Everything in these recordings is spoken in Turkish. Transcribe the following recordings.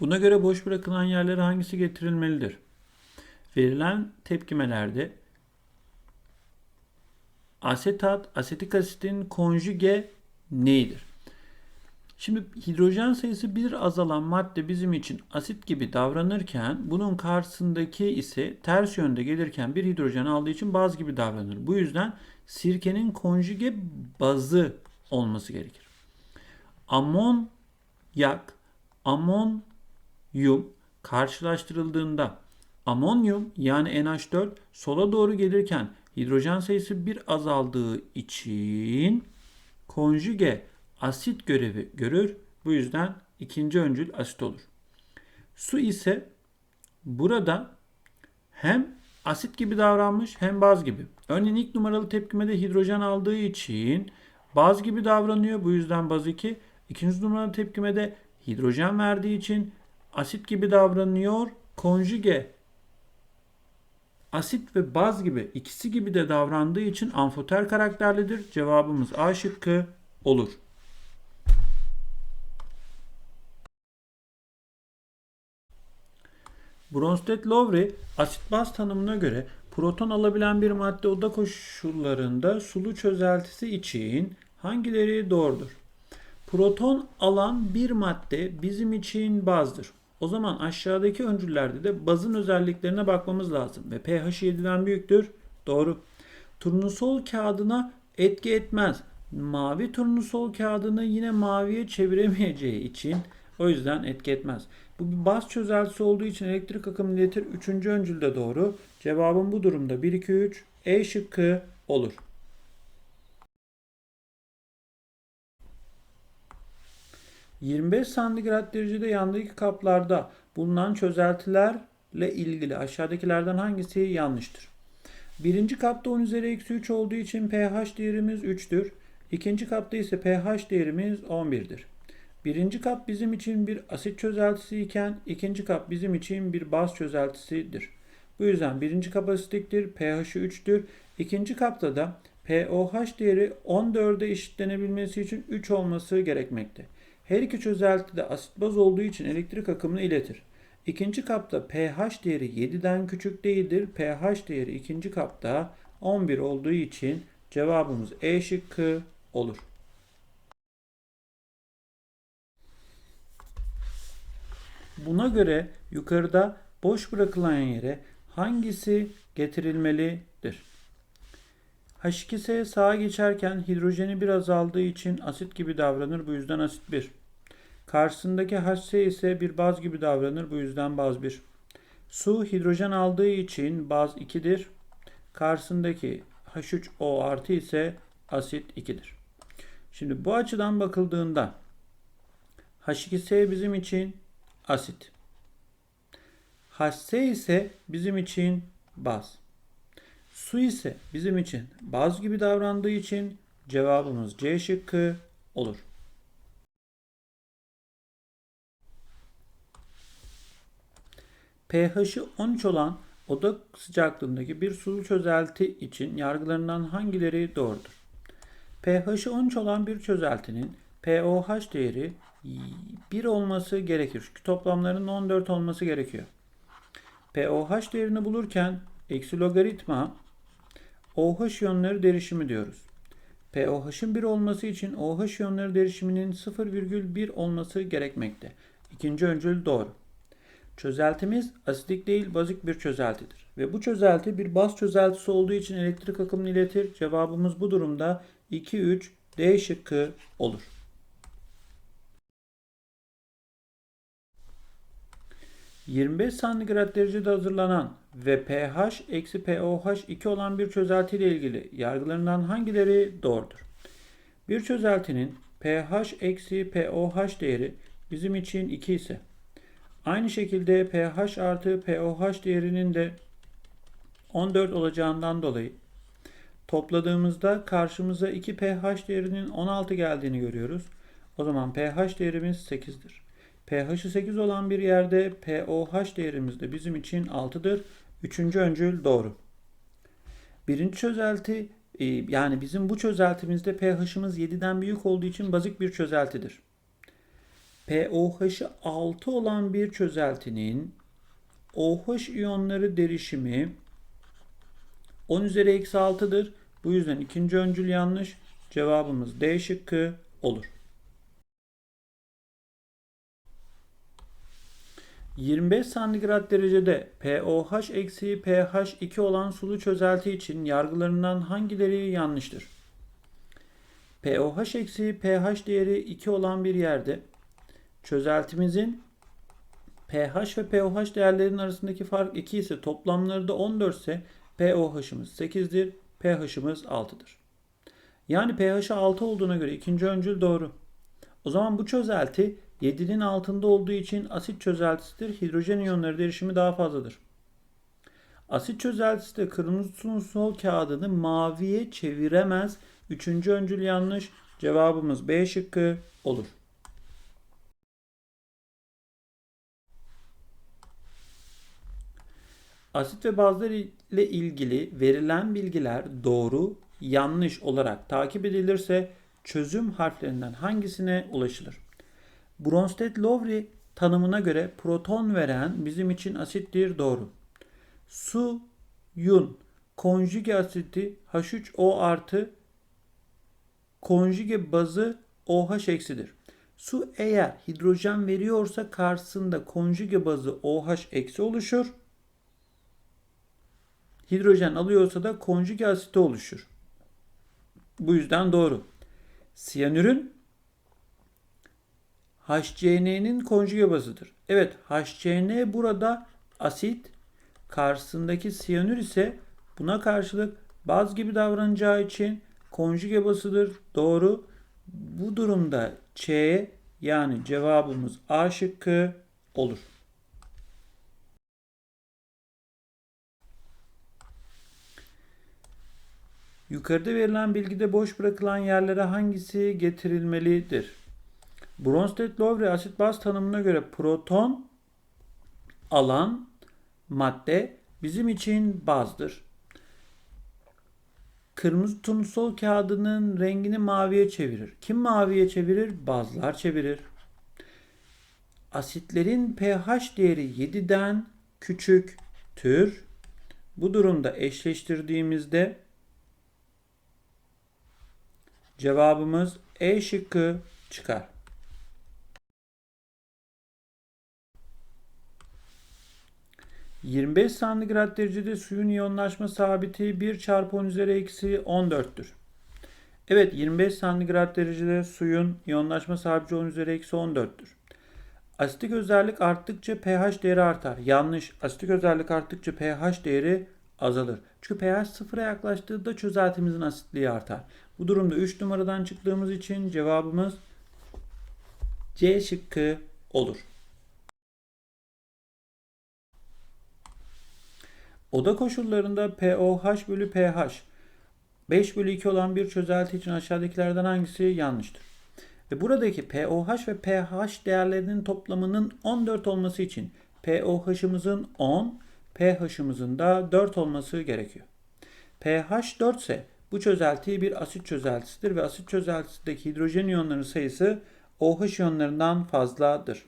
Buna göre boş bırakılan yerlere hangisi getirilmelidir? Verilen tepkimelerde asetat, asetik asitin konjüge neyidir? Şimdi hidrojen sayısı bir azalan madde bizim için asit gibi davranırken bunun karşısındaki ise ters yönde gelirken bir hidrojen aldığı için baz gibi davranır. Bu yüzden sirkenin konjüge bazı olması gerekir. Amonyak, amonyum karşılaştırıldığında amonyum yani NH4 sola doğru gelirken hidrojen sayısı bir azaldığı için konjüge asit görevi görür. Bu yüzden ikinci öncül asit olur. Su ise burada hem asit gibi davranmış hem baz gibi. Örneğin ilk numaralı tepkimede hidrojen aldığı için baz gibi davranıyor. Bu yüzden baz 2. İkinci numaralı tepkimede hidrojen verdiği için asit gibi davranıyor. Konjüge asit ve baz gibi ikisi gibi de davrandığı için amfoter karakterlidir. Cevabımız A şıkkı olur. Bronsted-Lowry asit baz tanımına göre proton alabilen bir madde oda koşullarında sulu çözeltisi için hangileri doğrudur? Proton alan bir madde bizim için bazdır. O zaman aşağıdaki öncüllerde de bazın özelliklerine bakmamız lazım. Ve pH 7'den büyüktür. Doğru. Turnusol kağıdına etki etmez. Mavi turnusol kağıdını yine maviye çeviremeyeceği için o yüzden etki etmez. Bu bir baz çözeltisi olduğu için elektrik akımını iletir. Üçüncü öncül de doğru. Cevabım bu durumda 1, 2, 3 E şıkkı olur. ...25 santigrat derecede yandaki kaplarda bulunan çözeltilerle ilgili aşağıdakilerden hangisi yanlıştır? Birinci kapta 10 üzeri eksi 3 olduğu için pH değerimiz 3'tür. İkinci kapta ise pH değerimiz 11'dir. Birinci kap bizim için bir asit çözeltisi iken ikinci kap bizim için bir baz çözeltisidir. Bu yüzden birinci kap asitiktir, pH'i 3'tür. İkinci kapta da pOH değeri 14'e eşitlenebilmesi için 3 olması gerekmekte. Her iki çözelti de asit baz olduğu için elektrik akımını iletir. İkinci kapta pH değeri 7'den küçük değildir. pH değeri ikinci kapta 11 olduğu için cevabımız E şıkkı olur. Buna göre yukarıda boş bırakılan yere hangisi getirilmelidir? H2S sağa geçerken hidrojeni biraz aldığı için asit gibi davranır. Bu yüzden asit 1. Karşısındaki HC ise bir baz gibi davranır. Bu yüzden baz 1. Su hidrojen aldığı için baz 2'dir. Karşısındaki H3O artı ise asit 2'dir. Şimdi bu açıdan bakıldığında H2S bizim için asit. HC ise bizim için baz. Su ise bizim için baz gibi davrandığı için cevabımız C şıkkı olur. pH'i 13 olan oda sıcaklığındaki bir sulu çözelti için yargılarından hangileri doğrudur? pH'i 13 olan bir çözeltinin pOH değeri 1 olması gerekir. Çünkü toplamlarının 14 olması gerekiyor. pOH değerini bulurken eksi logaritma OH iyonları derişimi diyoruz. pOH'ın 1 olması için OH iyonları derişiminin 0,1 olması gerekmekte. İkinci öncül doğru. Çözeltimiz asidik değil bazik bir çözeltidir. Ve bu çözelti bir baz çözeltisi olduğu için elektrik akımını iletir. Cevabımız bu durumda 2, 3, D şıkkı olur. ...25 santigrat derecede hazırlanan ve pH eksi pOH 2 olan bir çözelti ile ilgili yargılarından hangileri doğrudur? Bir çözeltinin pH eksi pOH değeri bizim için 2 ise aynı şekilde pH artı pOH değerinin de 14 olacağından dolayı topladığımızda karşımıza 2 pH değerinin 16 geldiğini görüyoruz. O zaman pH değerimiz 8'dir. pH'i 8 olan bir yerde pOH değerimiz de bizim için 6'dır. Üçüncü öncül doğru. Birinci çözelti e, yani bizim bu çözeltimizde pH'imiz 7'den büyük olduğu için bazik bir çözeltidir. pOH'ı 6 olan bir çözeltinin OH iyonları derişimi 10 üzeri eksi 6'dır. Bu yüzden ikinci öncül yanlış. Cevabımız D şıkkı olur. 25 santigrat derecede pOH eksi pH 2 olan sulu çözelti için yargılarından hangileri yanlıştır? pOH eksi pH değeri 2 olan bir yerde çözeltimizin pH ve pOH değerlerinin arasındaki fark 2 ise toplamları da 14 ise pOH'ımız 8'dir, pH'ımız 6'dır. Yani pH'ı 6 olduğuna göre ikinci öncül doğru. O zaman bu çözelti 7'nin altında olduğu için asit çözeltisidir. Hidrojen iyonları derişimi daha fazladır. Asit çözeltisi de kırmızı sol kağıdını maviye çeviremez. Üçüncü öncül yanlış. Cevabımız B şıkkı olur. Asit ve bazlar ile ilgili verilen bilgiler doğru, yanlış olarak takip edilirse çözüm harflerinden hangisine ulaşılır? Bronsted-Lowry tanımına göre proton veren bizim için asittir doğru. Suyun konjüge asiti H3O artı konjüge bazı OH eksidir. Su eğer hidrojen veriyorsa karşısında konjüge bazı OH eksi oluşur. Hidrojen alıyorsa da konjüge asiti oluşur. Bu yüzden doğru. Siyanürün HCN'nin konjüge bazıdır. Evet HCN burada asit karşısındaki siyanür ise buna karşılık baz gibi davranacağı için konjüge basıdır. Doğru. Bu durumda Ç yani cevabımız A şıkkı olur. Yukarıda verilen bilgide boş bırakılan yerlere hangisi getirilmelidir? Bronsted-Lowry asit baz tanımına göre proton alan madde bizim için bazdır. Kırmızı turnusol kağıdının rengini maviye çevirir. Kim maviye çevirir? Bazlar çevirir. Asitlerin pH değeri 7'den küçüktür. Bu durumda eşleştirdiğimizde cevabımız E şıkkı çıkar. 25 santigrat derecede suyun iyonlaşma sabiti 1 çarpı 10 üzeri eksi 14'tür. Evet 25 santigrat derecede suyun iyonlaşma sabiti 10 üzeri eksi 14'tür. Asitik özellik arttıkça pH değeri artar. Yanlış. Asitik özellik arttıkça pH değeri azalır. Çünkü pH sıfıra yaklaştığında çözeltimizin asitliği artar. Bu durumda 3 numaradan çıktığımız için cevabımız C şıkkı olur. Oda koşullarında POH bölü pH 5 bölü 2 olan bir çözelti için aşağıdakilerden hangisi yanlıştır? Ve buradaki POH ve pH değerlerinin toplamının 14 olması için POH'ımızın 10, pH'ımızın da 4 olması gerekiyor. pH 4 ise bu çözelti bir asit çözeltisidir ve asit çözeltisindeki hidrojen iyonlarının sayısı OH iyonlarından fazladır.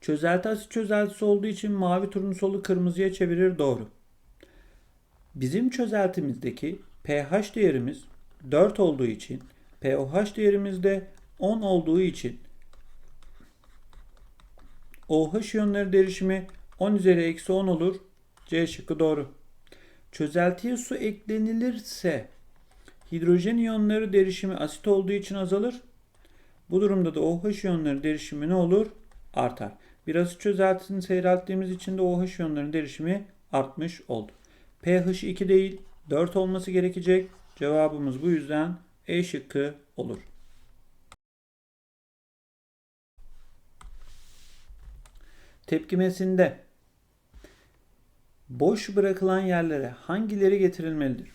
Çözelti asit çözeltisi olduğu için mavi turnusolu kırmızıya çevirir doğru. Bizim çözeltimizdeki pH değerimiz 4 olduğu için pOH değerimiz de 10 olduğu için OH iyonları derişimi 10 üzeri eksi 10 olur. C şıkkı doğru. Çözeltiye su eklenilirse hidrojen iyonları derişimi asit olduğu için azalır. Bu durumda da OH iyonları derişimi ne olur? Artar. Bir asit çözeltisini seyrelttiğimiz için de OH iyonlarının derişimi artmış oldu. pH 2 değil 4 olması gerekecek. Cevabımız bu yüzden E şıkkı olur. Tepkimesinde boş bırakılan yerlere hangileri getirilmelidir?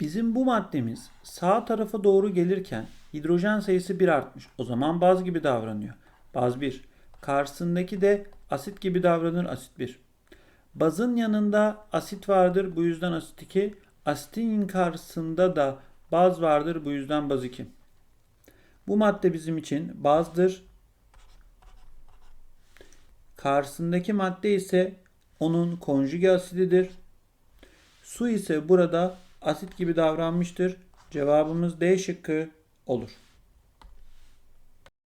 Bizim bu maddemiz sağ tarafa doğru gelirken hidrojen sayısı 1 artmış. O zaman baz gibi davranıyor. Baz 1. Karşısındaki de asit gibi davranır asit 1. Bazın yanında asit vardır bu yüzden asit 2. Asitin karşısında da baz vardır bu yüzden baz 2. Bu madde bizim için bazdır. Karşısındaki madde ise onun konjüge asididir. Su ise burada asit gibi davranmıştır. Cevabımız D şıkkı olur.